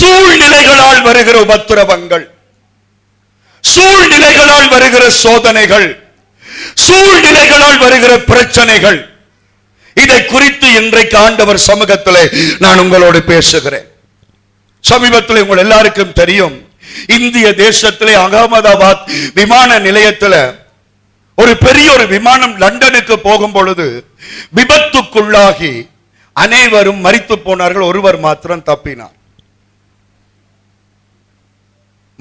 சூழ்நிலைகளால் வருகிற உபத்திரவங்கள். சூழ்நிலைகளால் வருகிற சோதனைகள். சூழ்நிலைகளால் வருகிற பிரச்சனைகள். இதை குறித்து இன்றைக்கு ஆண்டவர் சமூகத்திலே நான் உங்களோடு பேசுகிறேன். சமீபத்தில் உங்கள் எல்லாருக்கும் தெரியும். இந்திய தேசத்திலே அகமதாபாத் விமான நிலையத்தில் ஒரு பெரிய ஒரு விமானம் லண்டனுக்கு போகும் பொழுது விபத்துக்குள்ளாகி அனைவரும் மறித்து போனார்கள். ஒருவர் மாத்திரம் தப்பினார்.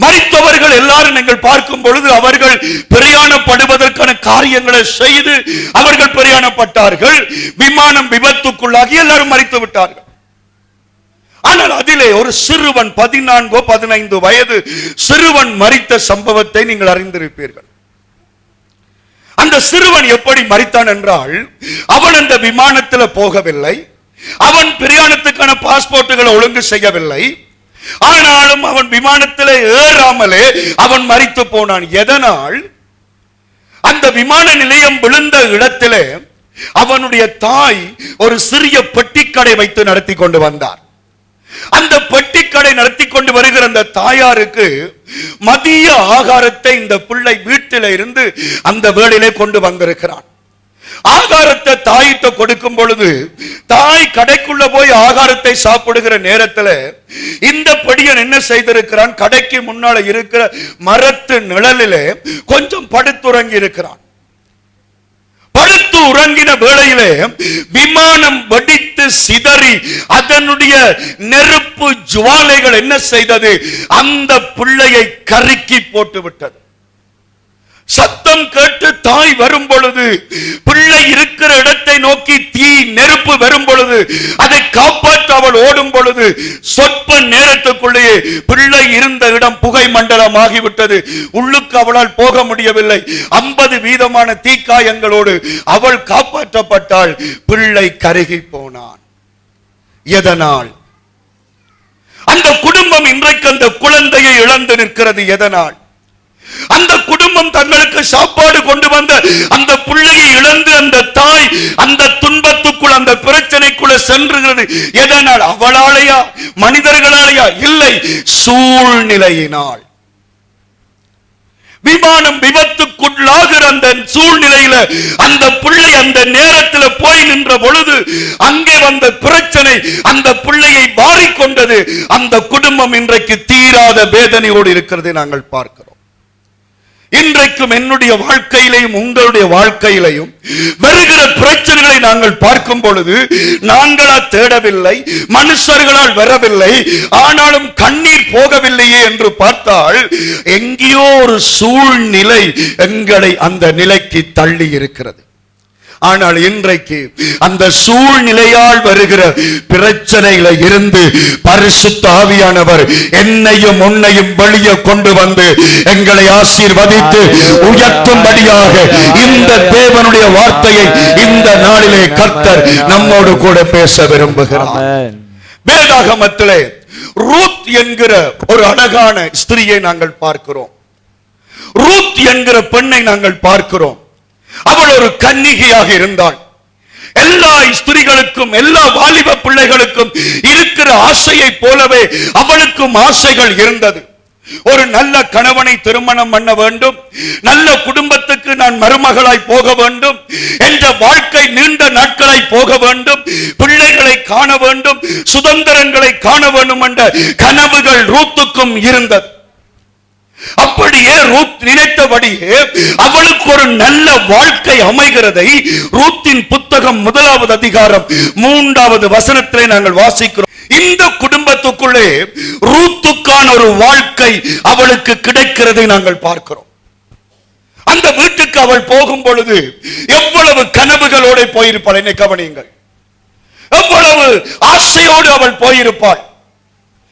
மறித்தவர்கள் எல்லாரும் நீங்கள் பார்க்கும் பொழுது அவர்கள் பிரயாணப்படுவதற்கான காரியங்களை செய்து அவர்கள் பிரயாணப்பட்டார்கள். விமானம் விபத்துக்குள்ளாகி எல்லாரும் மறித்து விட்டார்கள். ஆனால் அதிலே ஒரு சிறுவன் பதினான்கோ பதினைந்து வயது சிறுவன் மறித்த சம்பவத்தை நீங்கள் அறிந்திருப்பீர்கள். அந்த சிறுவன் எப்படி மறித்தான் என்றால் அவன் அந்த விமானத்தில் போகவில்லை. அவன் பிரயாணத்துக்கான பாஸ்போர்ட்டுகளை ஒழுங்கு செய்யவில்லை. ஆனாலும் அவன் விமானத்தில் ஏறாமலே அவன் மறித்து போனான். எதனால்? அந்த விமான நிலையம் விழுந்த இடத்திலே அவனுடைய தாய் ஒரு சிறிய பெட்டிக்கடை வைத்து நடத்தி கொண்டு வந்தார். அந்த பெட்டிக்கடை நடத்தி கொண்டு வருகிற அந்த தாயாருக்கு மதிய ஆகாரத்தை இந்த பிள்ளை வீட்டில இருந்து அந்த வேளையிலே கொண்டு வந்திருக்கிறான். ஆகாரத்தை தாயிட்ட கொடுக்கும் பொழுது தாய் கடைக்குள்ள போய் ஆகாரத்தை சாப்பிடுகிற நேரத்தில் இந்த படியன் என்ன செய்திருக்கிறான்? கடைக்கு முன்னால இருக்கிற மரத்து நிழலிலே கொஞ்சம் படுத்துறங்கி இருக்கிறான். படுத்து உறங்கின வேளையிலே விமானம் வெடித்து சிதறி அதனுடைய நெருப்பு ஜுவாலைகள் என்ன செய்தது? அந்த பிள்ளையை கருக்கி போட்டு விட்டது சத்தம் கேட்டு தாய் வரும் பொழுது பிள்ளை இருக்கிற இடத்தை நோக்கி தீ நெருப்பு வரும் பொழுது அதை காப்பாற்ற அவள் ஓடும் பொழுது சொற்ப நேரத்துக்குள்ளேயே பிள்ளை இருந்த இடம் புகை மண்டலம் ஆகிவிட்டது உள்ளுக்கு அவளால் போக முடியவில்லை. ஐம்பது வீதமான தீக்காயங்களோடு அவள் காப்பாற்றப்பட்டாள். பிள்ளை கருகி போனான். எதனால்? அந்த குடும்பம் இன்றைக்கு அந்த குழந்தையை இழந்து நிற்கிறது எதனால்? அந்த குடும்பம் தங்களுக்கு சாப்பாடு கொண்டு வந்த அந்த பிள்ளையை இழந்து அந்த தாய் அந்த துன்பத்துக்குள் அந்த பிரச்சனைக்குள்ள சென்றுகிறது. எதனால்? அவளாலையா? மனிதர்களாலையா? இல்லை. சூழ்நிலையினால். விமானம் விபத்துக்குள்ளாகிற அந்த சூழ்நிலையில அந்த பிள்ளை அந்த நேரத்தில் போய் நின்ற பொழுது அங்கே வந்த பிரச்சனை அந்த பிள்ளையை மாறிக்கொண்டது அந்த குடும்பம் இன்றைக்கு தீராத வேதனையோடு இருக்கிறதை நாங்கள் பார்க்கிறோம். இன்றைக்கும் என்னுடைய வாழ்க்கையிலையும் உங்களுடைய வாழ்க்கையிலையும் வருகிற பிரச்சனைகளை நாங்கள் பார்க்கும் பொழுது நாங்களா தேடவில்லை மனுஷர்களால் வரவில்லை ஆனாலும் கண்ணீர் போகவில்லையே என்று பார்த்தால் எங்கேயோ ஒரு சூழ்நிலை எங்களை அந்த நிலைக்கு தள்ளி இருக்கிறது. ஆனால் இன்றைக்கு அந்த சூழ்நிலையால் வருகிற பிரச்சனையில இருந்து பரிசுத்த ஆவியானவர் என்னையும் உன்னையும் வெளியே கொண்டு வந்து எங்களை ஆசீர்வதித்து உயர்த்தும்படியாக இந்த தேவனுடைய வார்த்தையை இந்த நாளிலே கர்த்தர் நம்மோடு கூட பேச விரும்புகிறார். வேதாகமத்திலே ரூத் என்கிற ஒரு அழகான ஸ்திரியை நாங்கள் பார்க்கிறோம். ரூத் என்கிற பெண்ணை நாங்கள் பார்க்கிறோம். அவள் ஒரு கன்னிகையாக இருந்தாள். எல்லா ஸ்திரிகளுக்கும் எல்லா வாலிப பிள்ளைகளுக்கும் இருக்கிற ஆசையை போலவே அவளுக்கும் ஆசைகள் இருந்தது. ஒரு நல்ல கணவனை திருமணம் பண்ண வேண்டும். நல்ல குடும்பத்துக்கு நான் மருமகளாய் போக வேண்டும். என்ற வாழ்க்கை நீண்ட நாட்களாய் போக வேண்டும். பிள்ளைகளை காண வேண்டும். சுதந்திரங்களை காண வேண்டும் என்ற கனவுகள் ரூத்துக்கும் இருந்தது. அப்படியே ரூத் நினைத்தபடியே அவளுக்கு ஒரு நல்ல வாழ்க்கை அமைகிறதை ரூத்தின் புத்தகம் முதலாவது அதிகாரம் மூன்றாவது வசனத்திலே நாங்கள் வாசிக்கிறோம். இந்த குடும்பத்துக்குள்ளே ரூத்துக்கான ஒரு வாழ்க்கை அவளுக்கு கிடைக்கிறதை நாங்கள் பார்க்கிறோம். அந்த வீட்டுக்கு அவள் போகும் பொழுது எவ்வளவு கனவுகளோட போயிருப்பாள் என்னை கவனியுங்கள். எவ்வளவு ஆசையோடு அவள் போயிருப்பாள்.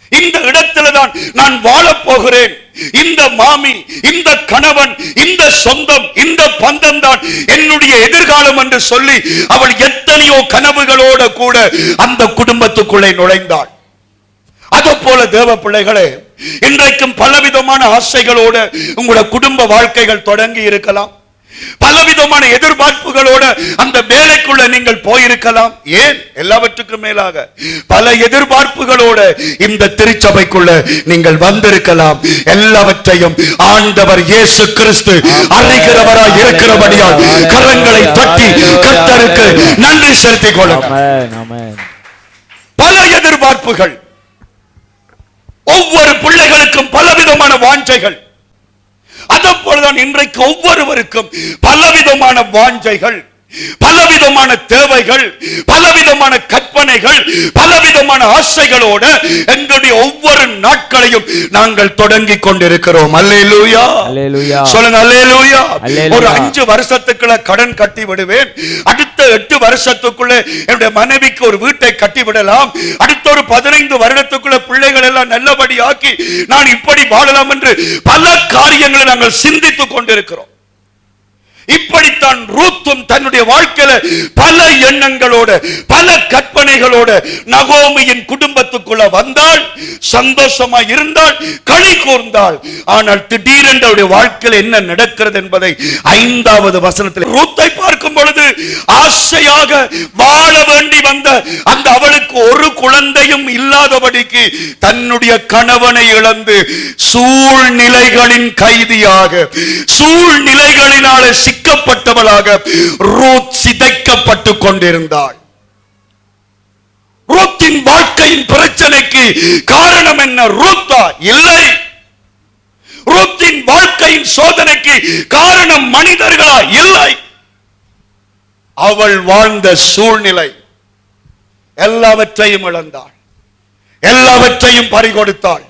இந்த இடத்துல தான் நான் வாழப் போகிறேன். இந்த மாமி இந்த கணவன் இந்த சொந்தம் இந்த பந்தம் தான் என்னுடைய எதிர்காலம் என்று சொல்லி அவள் எத்தனையோ கனவுகளோட கூட அந்த குடும்பத்துக்குள்ளே நுழைந்தாள். அது போல தேவ பிள்ளைகளே இன்றைக்கும் பலவிதமான ஆசைகளோடு உங்களோட குடும்ப வாழ்க்கைகள் தொடங்கி இருக்கலாம். பலவிதமான எதிர்பார்ப்புகளோட அந்த வேலைக்குள்ள நீங்கள் போயிருக்கலாம். ஏன்? எல்லாவற்றுக்கும் மேலாக. பல எதிர்பார்ப்புகளோட இந்த திருச்சபைக்குள்ள நீங்கள் வந்திருக்கலாம். எல்லாவற்றையும் ஆண்டவர் இயேசு கிறிஸ்து அறிகிறவராய் இருக்கிறபடியால் கரங்களை தட்டி கர்த்தருக்கு நன்றி செலுத்திக் ஆமென். பல எதிர்பார்ப்புகள். ஒவ்வொரு பிள்ளைகளுக்கும் பலவிதமான வாஞ்சைகள். அதே போலதான் இன்றைக்கு ஒவ்வொருவருக்கும் பலவிதமான வாஞ்சைகள். பலவிதமான தேவைகள் பலவிதமான கற்பனைகள் பலவிதமான ஆசைகளோட எங்களுடைய ஒவ்வொரு நாட்களையும் நாங்கள் தொடங்கி கொண்டிருக்கிறோம். அல்லேலூயா. சொல்லுங்க அல்லேலூயா. அல்லேலூயா. ஒரு அஞ்சு வருஷத்துக்குள்ள கடன் கட்டி விடுவேன். அடுத்த எட்டு வருஷத்துக்குள்ள என்னுடைய மனைவிக்கு ஒரு வீட்டை கட்டி விடலாம். அடுத்த ஒரு பதினைந்து வருடத்துக்குள்ள பிள்ளைகள் எல்லாம் நல்லபடியாக்கி நான் இப்படி வாழலாம் என்று பல காரியங்களை நாங்கள் சிந்தித்துக் கொண்டிருக்கிறோம். இப்படித்தான் ரூத்தும் தன்னுடைய வாழ்க்கையில பல எண்ணங்களோடு பல கற்பனைகளோட நகோமியின் குடும்பத்துக்குள்ள வந்தாள் சந்தோஷமா இருந்தால் களி கூர்ந்தாள். ஆனால் திடீரென்று அவருடைய வாழ்க்கையில் என்ன நடக்கிறது என்பதை ஐந்தாவது வசனத்தில் ரூத்தை பார்க்கும் பொழுது ஆசையாக வாழ வேண்டி வந்த அந்த அவளுக்கு ஒரு குழந்தையும் இல்லாதபடிக்கு தன்னுடைய கணவனை இழந்து சூழ்நிலைகளின் கைதியாக சூழ்நிலைகளினால சிக்கப்பட்டவளாக ரூத் சிதைக்கப்பட்டு கொண்டிருந்தாள். ரூத்தின் வாழ்க்கையின் பிரச்சனைக்கு காரணம் என்ன? ரூத்தா இல்லை. ரூத்தின் வாழ்க்கையின் சோதனைக்கு காரணம் மனிதர்களா? இல்லை. அவள் வாழ்ந்த சூழ்நிலை எல்லாவற்றையும் இழந்தாள். எல்லாவற்றையும் பறிகொடுத்தாள்.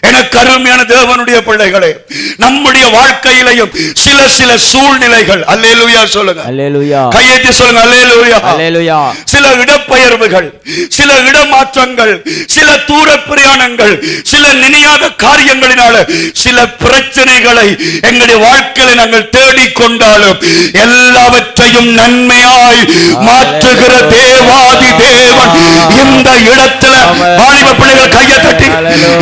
எனக்கு அருமையான தேவனுடைய பிள்ளைகளே நம்முடைய வாழ்க்கையிலையும் சில சில சூழ்நிலைகள். அல்லேலூயா சொல்லுங்க. அல்லேலூயா. கையெழுத்தி சொல்லுங்க அல்லேலூயா. அல்லேலூயா. சில இடப்பெயர்வுகள் சில இடமாற்றங்கள் சில தூர பிரயாணங்கள் சில நினையாத காரியங்களினால சில பிரச்சனைகளை எங்களுடைய வாழ்க்கையில நாங்கள் தேடிக்கொண்டாலும் எல்லாவற்றையும் நன்மையாய் மாற்றுகிற தேவாதி தேவன். இந்த இடத்துல வாலிப பிள்ளைகள் கையை தட்டி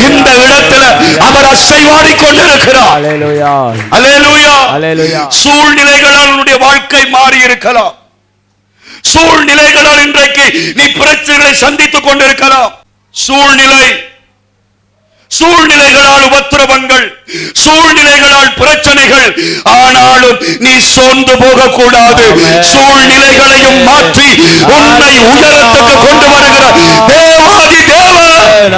இந்த இடத்துல அவர் அசைவாடி கொண்டிருக்கிறார். சூழ்நிலைகளால் வாழ்க்கை மாறி இருக்கலாம் சூழ்நிலைகளால் இன்றைக்கு நீ பிரச்சனைகளை சந்தித்துக் கொண்டிருக்கலாம். சூழ்நிலை. சூழ்நிலைகளால் உபத்திரவங்கள் சூழ்நிலைகளால் பிரச்சனைகள் ஆனாலும் நீ சோர்ந்து போக கூடாது ஆமென். சூழ்நிலைகளையும் மாற்றி உன்னை உயரத்துக்கு கொண்டு வருகிற தேவாதி தேவன்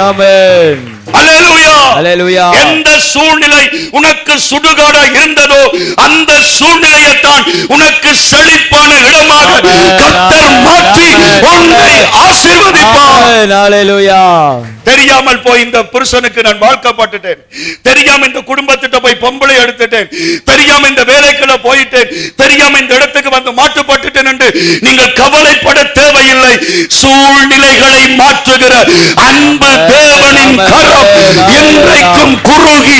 எந்த சூழ்நிலை உனக்கு சுடுகாடா இருந்ததோ அந்த சூழ்நிலையைத்தான் உனக்கு செழிப்பான இடமாக ஆமென். கர்த்தர் மாற்றி உன்னை ஆசீர்வதிப்பார். தெரியாமல் போய் இந்த புருஷனுக்கு நான் வாழ்க்கப்பட்டுட்டேன். தெரியாம இந்த குடும்பத்திட்ட போய் பொம்பளை எடுத்துட்டேன். தெரியாம இந்த வேலைக்குள்ள போயிட்டேன். தெரியாம இந்த இடத்துக்கு வந்து மாட்டுப்பட்டுட்டேன் என்று நீங்கள் கவலைப்பட தேவையில்லை. சூழ்நிலைகளை மாற்றுகிற அன்பு தேவனின் கரம் இன்றைக்கும் குறுகி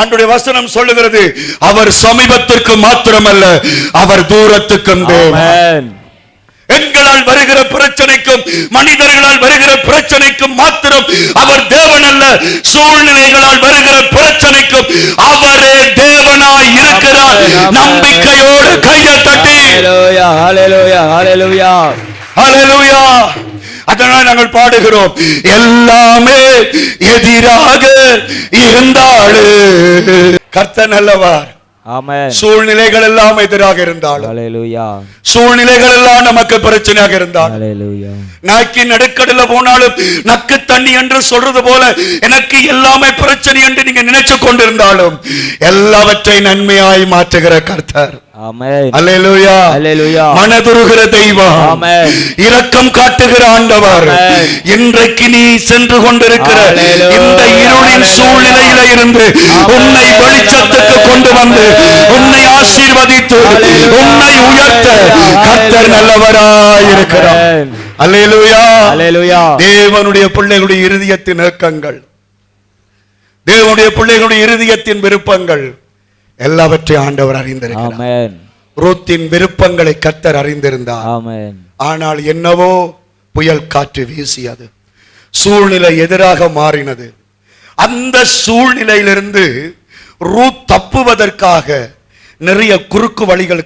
ஆண்டுடைய வசனம் சொல்லுகிறது அவர் சமீபத்திற்கு மாத்திரமல்ல அவர் தூரத்துக்கும் தேவன் எங்களால் வருகிற பிரச்சனைக்கும் மனிதர்களால் வருகிற பிரச்சனைக்கும் மாத்திரம் அவர் தேவன் அல்ல சூழ்நிலைகளால் வருகிற பிரச்சனைக்கும் அவரே தேவனாய் இருக்கிறார். நம்பிக்கையோடு கையை தட்டி அதனால் நாங்கள் பாடுகிறோம். எல்லாமே எதிராக இருந்தாலும் கர்த்தர் நல்லவர். ஆமென் சூழ்நிலைகள் எல்லாம் எதிராக இருந்தாலும் சூழ்நிலைகள் எல்லாம் நமக்கு பிரச்சனையாக இருந்தால் அல்லேலூயா நாக்கி நடுக்கடல போனாலும் நக்கு தண்ணி என்று சொல்றது போல எனக்கு எல்லாமே பிரச்சனை என்று நீங்க நினைச்சு கொண்டிருந்தாலும் எல்லாவற்றை நன்மையாய் மாற்றுகிற கர்த்தர். மனதுருகிற தெய்வம். இரக்கம் காட்டுகிற ஆண்டவர். இன்றைக்கு நீ சென்று கொண்டிருக்கிற சூழ்நிலையில இருந்து. உன்னை வெளிச்சத்துக்கு கொண்டு வந்து உன்னை ஆசீர்வதித்து. உன்னை உயர்த்த கர்த்தர் நல்லவராய் இருக்கிறார் ஆமென். அல்லேலூயா அல்லேலூயா தேவனுடைய பிள்ளைகளுடைய இருதயத்தின் ஏக்கங்கள் தேவனுடைய பிள்ளைகளுடைய இருதயத்தின் விருப்பங்கள் எல்லாவற்றையும் ஆண்டவர் அறிந்திருக்கிறார். ரூத்தின் விருப்பங்களை கர்த்தர் அறிந்திருந்தார். ஆனால் என்னவோ புயல் காற்று வீசியது. சூழ்நிலை எதிராக மாறினது. அந்த சூழ்நிலையிலிருந்து ரூத் தப்புவதற்காக நிறைய குறுக்கு வழிகளுக்கு